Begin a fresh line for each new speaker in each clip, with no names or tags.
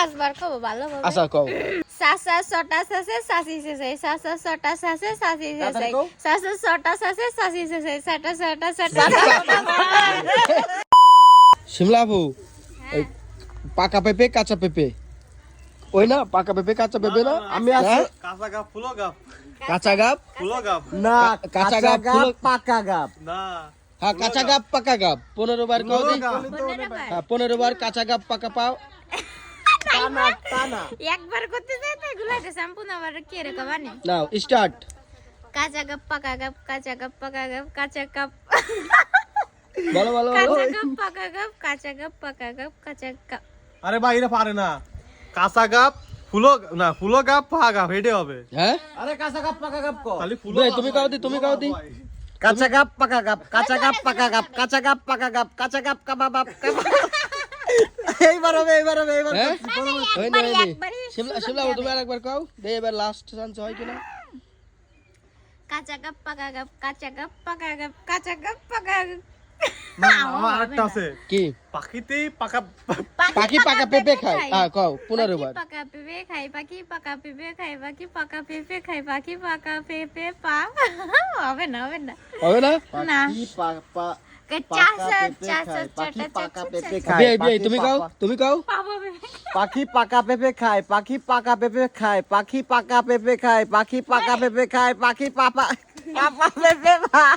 পাঁচবার খাব ভালো হবে
আচ্ছা কও
সাসা ছটা সাসে সাসি শেষাই সাসা ছটা সাসে সাসি শেষাই
কও।
সাসা ছটা সাসে সাসি শেষাই সাটা সাটা সাটা
শিমলা আপু ওই পাকা পেঁপে কাঁচা পেঁপে ওই না পাকা পেঁপে কাঁচা পেঁপে না
আমি আছি
হ্যাঁ?
কাঁচা গাপ ফুলো গাপ
কাঁচা গাপ
ফুলো গাপ
না
কাঁচা
কাঁচা
গাব,
গাব
ফুলো-
পাকা গাব
না
হ্যাঁ কাঁচা গাপ পাকা গাপ পনেরো বার কও দি
পনেরো বার।
হ্যাঁ পনেরো বার কাঁচা গাপ পাকা পাও
টানা টানা
একবার করতে যাই তো এগুলো একটা সম্পূর্ণ আবার কি রেখো মানে
নাও স্টার্ট
কাঁচা গাপ পাকা গাপ কাঁচা গাপ পাকা গাপ কাঁচা গাপ
বলো বলো বলো
কাঁচা গাপ পাকা গাপ কাঁচা গাপ পাকা গাপ কাঁচা গাপ
আরে ভাই এটা পারে না। কাঁচা গাপ ফুলো না ফুলো গাপ পা গাপ হেঁটে হবে।
হ্যাঁ?
আরে কাঁচা গাব পাকা গাব কো।
খালি ফুলো
বে,
গাপ
তুমি
হয়,
কাও দি, তুমি
ফুলো
কাও
গাপ
দি।
হয়।
কাঁচা গাব পাকা গাব কাঁচা গাব পাকা গাব কাঁচা গাব পাকা গাব কাঁচা গাব কাবাব কাবাব। এইবার হবে এইবার হবে এইবার করছি।
ওই না ওই না।
একবারই
শিমলা শিমলা আপু, তুমি আরেকবার কও দে এবার লাস্ট চান্স হয় কিনা।
কাঁচা গাপ পাকা গাপ কাঁচা গাপ গাপ কাঁচা গাপ
পাখি পাকা পেঁপে খায়। কও পনেরো বার
পাখি পাকা পেঁপে খাই পাখি পাকা পেঁপে খাই পাখি পাকা পেঁপে খাই পাখি পাকা পেঁপে পা হবে না হবে না।
হবে না?
না।
পাখি পাকা পেঁপে খায়, পাখি পাকা পেঁপে খায়, পাখি
তুমি কাও
পাকা-
তুমি কাও
পেঁপে।
পাখি পাকা পেঁপে খায় পাখি পাকা পেঁপে খায় পাখি পাকা পেঁপে খায় পাখি পাকা পেঁপে খায় পাখি পাপা পাপা পেঁপে খায়।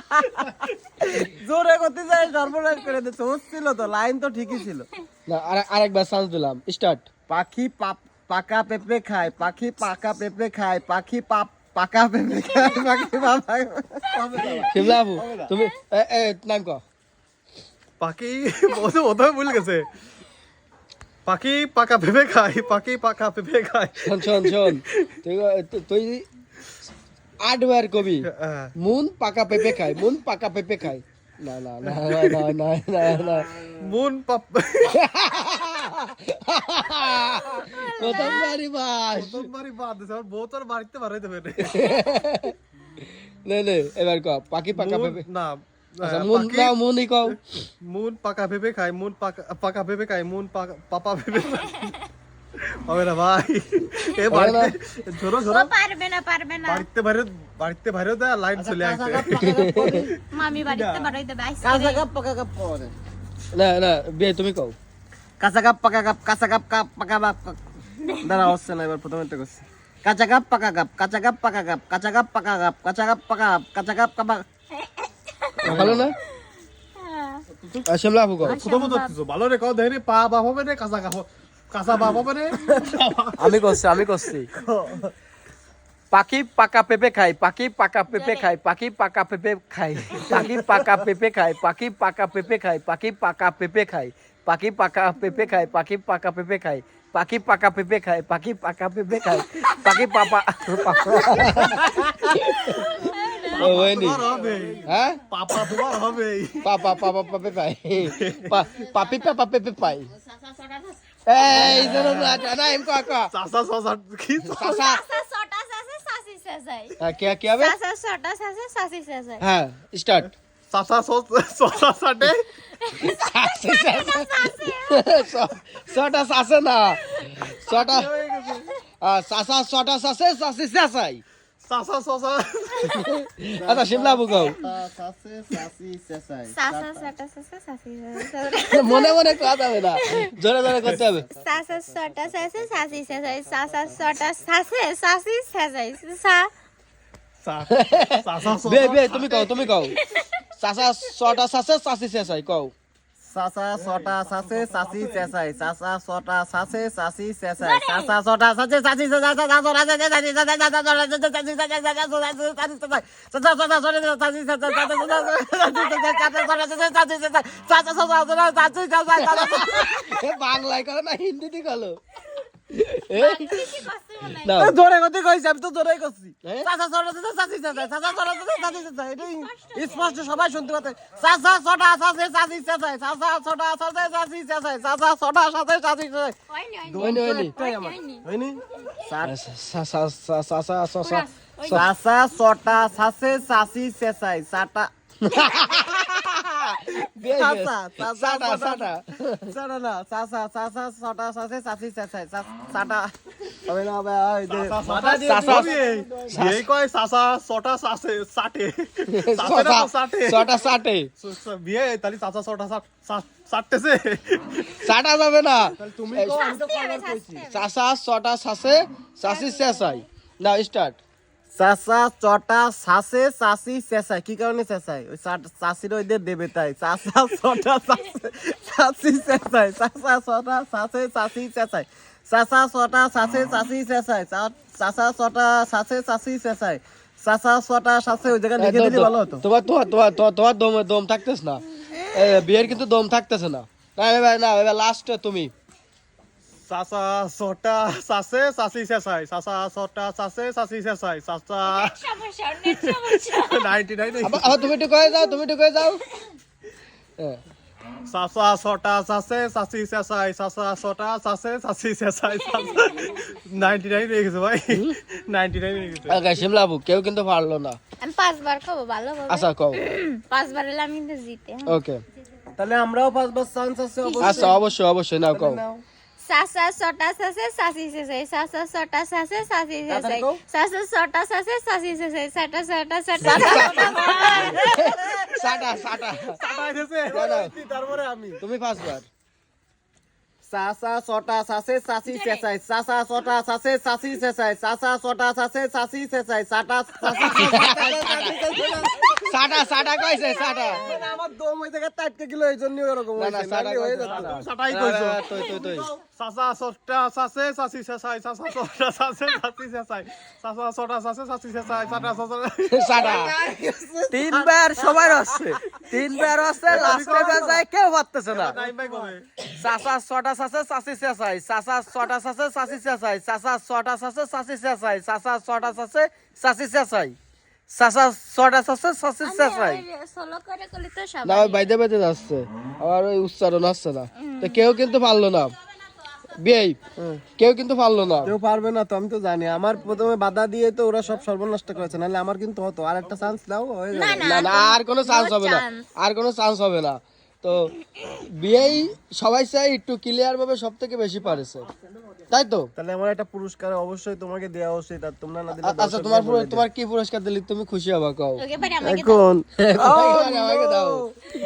জোরে করতে যাই সর্বনাশ করে দিচ্ছে। হচ্ছিল তো লাইন তো ঠিকই ছিল।
না আর- আরেকবার চান্স দিলাম। স্টার্ট
পাখি পাপ- পাকা পেঁপে খায় পাখি পাকা পেঁপে খায় পাখি পাপ পাকা পেঁপে খায় পাখি পাপা।
তুমি নাম কও।
পাখি বসে প্রথমে ভুল গেছে। পাখি পাকা ভেবে খায় পাখি পাকা ভেবে খায়
শোন শোন শোন। তুই আডওয়ার কবি
হ্যাঁ।
মুন পাকা পেপে খায় মুন পাকা পেপে খায়। না না না না না না না
মুন পাপ
প্রথমবারই বাস।
প্রথমবারই বাদ দিছে আমার বউ তোর বাড়িতে বাড়াইতে পারে
নে। নে এবার ক পাখি পাকা পেপে
না
মুন
পাখি-
নাও মুনই কও।
মুন পাকা পেঁপে খায় মুন পাকা পাকা পেঁপে খায় মুন পাপা পেঁপে হবে না ভাই। এ বাড়িতে ঝোরো ঝোরো।
পারবে না পারবে না।
বাড়িতে বাইরে বাড়িতে বাইরেও দেয় লাইন চলে আসছে
মামি বাড়িতে বাড়াই দেবে
কাঁচা কাপ পাকা কাপ করে
না না বে তুমি কও।
কাঁচা কাপ পাকা কাপ কাঁচা কাপ কাপ পাকা কাপ দাঁড়া হচ্ছে না এবার প্রথমে করছি। কাঁচা কাপ পাকা কাপ কাঁচা কাপ পাকা কাপ কাঁচা কাপ পাকা কাপ কাঁচা কাপ পাকা কাপ কাঁচা কাপ কাপা
ভালো না আপু
ভালো রে কও দেখি পা বাপ হবে রে কাঁচা কাপ কাঁচা বাপ হবে রে
আমি করছি আমি করছি পাখি পাকা পেঁপে খায় পাখি পাকা পেঁপে খায় পাখি পাকা পেঁপে খায় পাখি পাকা পেঁপে খায় পাখি পাকা পেঁপে খায় পাখি পাকা পেঁপে খায় পাখি পাকা পেঁপে খায় পাখি পাকা পেঁপে খায় পাখি পাকা পেঁপে খায় পাখি পাকা পেঁপে খায় পাখি পাপা
হ্যাঁ?
পাপা তোমার হবে।
পাপা পাপা পাপে পাই। পা- পাপি পাপা পেপে পাই। এই জন্য না এম কা কা
চাষা চাষা কি
সাসা
ছটা সাসে সাসি শেষাই
হ্যাঁ, কে কি হবে?
সাসা ছটা সাসে সাসি
হ্যাঁ স্টার্ট
সাটে
ছটা সাসে না। ছটা সাসা ছটা সাসে সাসি শেষাই
চাষা চাষা
আচ্ছা শিমলা
সাসি শেষাই
মনে মনে কথা হবে না জোরে জোরে করতে হবে
সাসা ছটা সাসে সাসি শেষাই সাসা ছটা সাসে সাসি শেষাই সা
বে বে তুমি কও তুমি কও সাসা ছটা সাসে সাসি শেষাই কও
চাচা ছটা সাসে চাচি চেঁচাই চাচা ছটা সাসে চাচি চেঁচাই চাচা ছটা সাসে
চাচি বাংলায় কলো
জোরে কথা কইছি আমি তো জোরে করছি। চাচা চটা চাচা চাচি চাচা চাচা চটা চাচা চাচি চাচা এটা স্পষ্ট সবাই শুনতে পাচ্ছে। চাচা
চটা
চাচে চাচি
চাচাই
চাচা চটা চাচে চাচি চাচাই চাচা চটা সাথে
চাচি
চাচাই হয়নি
হয়নি। হয়নি
চাচা চটা চাচে চাচি চেঁচাই চাটা
সাটা যাবে না
তুমি
চাষা ছটা শাসি শেষ হয় না স্টার্ট
চাচা চটা চাচে চাচি চেঁচাই। কি কারণে চেঁচাই? ওই চাচির ওইদের দেবে তাই। চাচা চটা চাচে চটা চটা চটা চটা চাচে ওই জায়গায় লিখে দিলে ভালো হতো।
তোমার তোমার তোমার তোমার- তোমার দম দম থাকতেছ না। বিয়ের কিন্তু দম থাকতেছে না। না এবার না এবার লাস্ট তুমি।
চাচা ছটা চাচে চাচি চেঁচাই চাচা ছটা চাচে চাচি চেঁচাই চাচা। Ninety nine.
আবার তুমি একটু কয়ে যাও তুমি একটু কয়ে যাও।
চাচা ছটা চাচে চাচি চেঁচাই চাচা ছটা চাচে চাচি চেঁচাই নাইনটি নাইন হয়ে গেছে ভাই। নাইনটি নাইন হয়ে গেছে।
কেউ কিন্তু পারল না।
আমি পাঁচবার খাব ভালো
আচ্ছা কও।
পাঁচবার আমি কিন্তু জিতে।
ওকে।
তাহলে আমরাও পাঁচবার চান্স আছে
আচ্ছা অবশ্যই অবশ্যই। নাও কও।
সাসা ছটা সাসে সাসি সেসাই সাসা ছটা সাসে সাসি সেসাই
কও।
সাসা ছটা সাসে সাসি সেসাই সাটা সাটা সাটা।
সাটা। সাটা।
তারপরে আমি।
তুমি পাঁচবার
চাচা ছটা চাচে চাচি চেঁচাই চাচা ছটা চাচে চাচি চেঁচাই চাচা ছটা চাচে চাচি চেঁচাই চাটা চাচি
সাটা সাটা কইছে সাটা।
ওই জায়গায় টাটকে গেল এই জন্য এরকম
না না
হয়েছে,
সাটা
নাহলে
কইছে
যেত না।
সাটাই
না,
কইছো।
না, তুই তুই তুই।
চাচা ছটা চাচে চাচি চেঁচাই চাচা ছটা চাচে চাচি চেঁচাই চাচা ছটা চাচে চাচি চেঁচাই চাটা চাচা
তিনবার সবার আছে তিনবার আছে লাস্টে বাজায় কেউ পারতেছে না। চাচা ছটা চাচে চাচি চেঁচাই চাচা ছটা চাচে চাচি চেঁচাই চাচা ছটা চাচে চাচি চেঁচাই চাচা ছটা চাচে চাচি চেঁচাই চাচা ছটা চাচে চাচি চেঁচাই
সোলো করে করলে তো
না ওই বাইদে বাইদে যাচ্ছে। আমার ওই উচ্চারণ আসছে না। তো কেউ কিন্তু পারল না। কেউ কিন্তু পারল না।
কেউ পারবে না তো আমি তো জানি। আমার প্রথমে বাধা দিয়ে তো ওরা সব সর্বনষ্ট করেছে। নাহলে আমার কিন্তু হতো। আর একটা চান্স দাও হয়ে যাবে।
না না আর কোনো চান্স হবে না। আর কোনো চান্স হবে না। তো বিয়েই সবাই চাই একটু ক্লিয়ার ভাবে সব থেকে বেশি পারেছে। তাই তো?
তাহলে আমার একটা পুরস্কার অবশ্যই তোমাকে দেওয়া উচিত আর তোমরা না দিলে
আচ্ছা তোমার পুরো- তোমার কি পুরস্কার দিলে তুমি খুশি হবা কও?
ওকে পারে আমাকে
এখন।
আমাকে- দাও।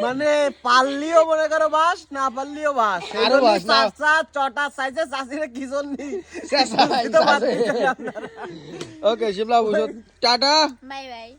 মানে পারলিও মনে করো বাস না পারলিও বাস। আরও
বাস, না।
চাচা চটা সাইজে চাষিরে কি জন্য?
ওকে শিমলা বুঝো টাটা।
Bye bye.